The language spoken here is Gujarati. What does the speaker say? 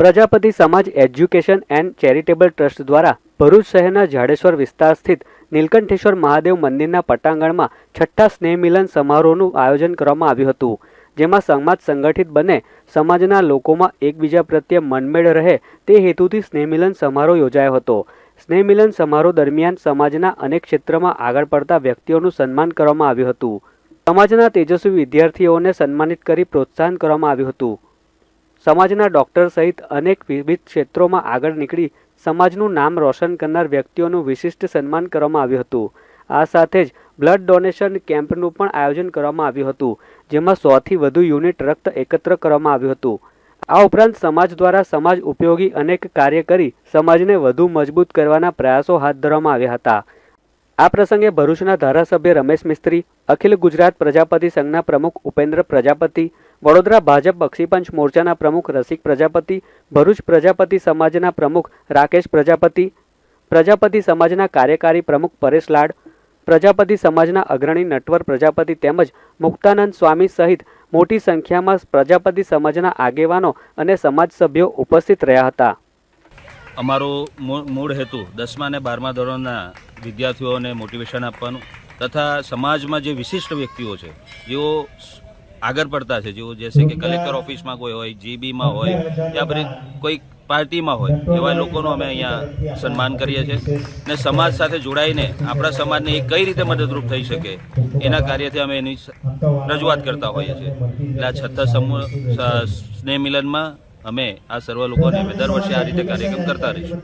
પ્રજાપતિ સમાજ એજ્યુકેશન એન્ડ ચેરિટેબલ ટ્રસ્ટ દ્વારા ભરૂચ શહેરના જાડેશ્વર વિસ્તાર સ્થિત નીલકંઠેશ્વર મહાદેવ મંદિરના પટાંગણમાં છઠ્ઠા સ્નેહ મિલન સમારોહનું આયોજન કરવામાં આવ્યું હતું, જેમાં સમાજ સંગઠિત બને, સમાજના લોકોમાં એકબીજા પ્રત્યે મનમેળ રહે તે હેતુથી સ્નેહ મિલન સમારોહ યોજાયો હતો. સ્નેહ મિલન સમારોહ દરમિયાન સમાજના અનેક ક્ષેત્રમાં આગળ પડતા વ્યક્તિઓનું સન્માન કરવામાં આવ્યું હતું. સમાજના તેજસ્વી વિદ્યાર્થીઓને સન્માનિત કરી પ્રોત્સાહન કરવામાં આવ્યું હતું. સમાજના ડોક્ટર સહિત અનેક વિવિધ ક્ષેત્રોમાં આગળ નીકળી સમાજનું નામ રોશન કરનાર વ્યક્તિઓનું વિશિષ્ટ સન્માન કરવામાં આવ્યું હતું. આ સાથે જ બ્લડ ડોનેશન કેમ્પનું પણ આયોજન કરવામાં આવ્યું હતું, જેમાં સોથી વધુ યુનિટ રક્ત એકત્ર કરવામાં આવ્યું હતું. આ ઉપરાંત સમાજ દ્વારા સમાજ ઉપયોગી અનેક કાર્ય કરી સમાજને વધુ મજબૂત કરવાના પ્રયાસો હાથ ધરવામાં આવ્યા હતા. આ પ્રસંગે ભરૂચના ધારાસભ્ય રમેશ મિસ્ત્રી, અખિલ ગુજરાત પ્રજાપતિ સંઘના પ્રમુખ ઉપેન્દ્ર પ્રજાપતિ, વડોદરા ભાજપ બક્ષીપંચ મોરચાના પ્રમુખ રસિક પ્રજાપતિ, ભરૂચ પ્રજાપતિ સમાજના પ્રમુખ રાકેશ પ્રજાપતિ પ્રજાપતિ સમાજના કાર્યકારી પ્રમુખ પરેશ લાડ, પ્રજાપતિ સમાજના અગ્રણી નટવર પ્રજાપતિ તેમજ મુક્તાનંદ સ્વામી સહિત મોટી સંખ્યામાં પ્રજાપતિ સમાજના આગેવાનો અને સમાજ સભ્યો ઉપસ્થિત રહ્યા હતા. અમારો મૂળ હેતુ દસમા અને બારમા ધોરણના વિદ્યાર્થીઓને મોટિવેશન આપવાનું તથા સમાજમાં જે વિશિષ્ટ વ્યક્તિઓ છે, જેઓ આગળ પડતા છે, જેઓ જેસે કે કલેક્ટર ઓફિસમાં કોઈ હોય જીબીમાં હોય, યા પછી કોઈ પાર્ટીમાં હોય, એવા લોકોનું અમે અહીંયા સન્માન કરીએ છીએ ને સમાજ સાથે જોડાઈને આપણા સમાજને એ કઈ રીતે મદદરૂપ થઈ શકે, એના કાર્યથી અમે એની રજૂઆત કરતા હોઈએ છીએ. એટલે આ છઠ્ઠા સમૂહ સ્નેહ મિલનમાં અમે આ સર્વ લોકોને અમે દર વર્ષે આ રીતે કાર્યક્રમ કરતા રહીશું.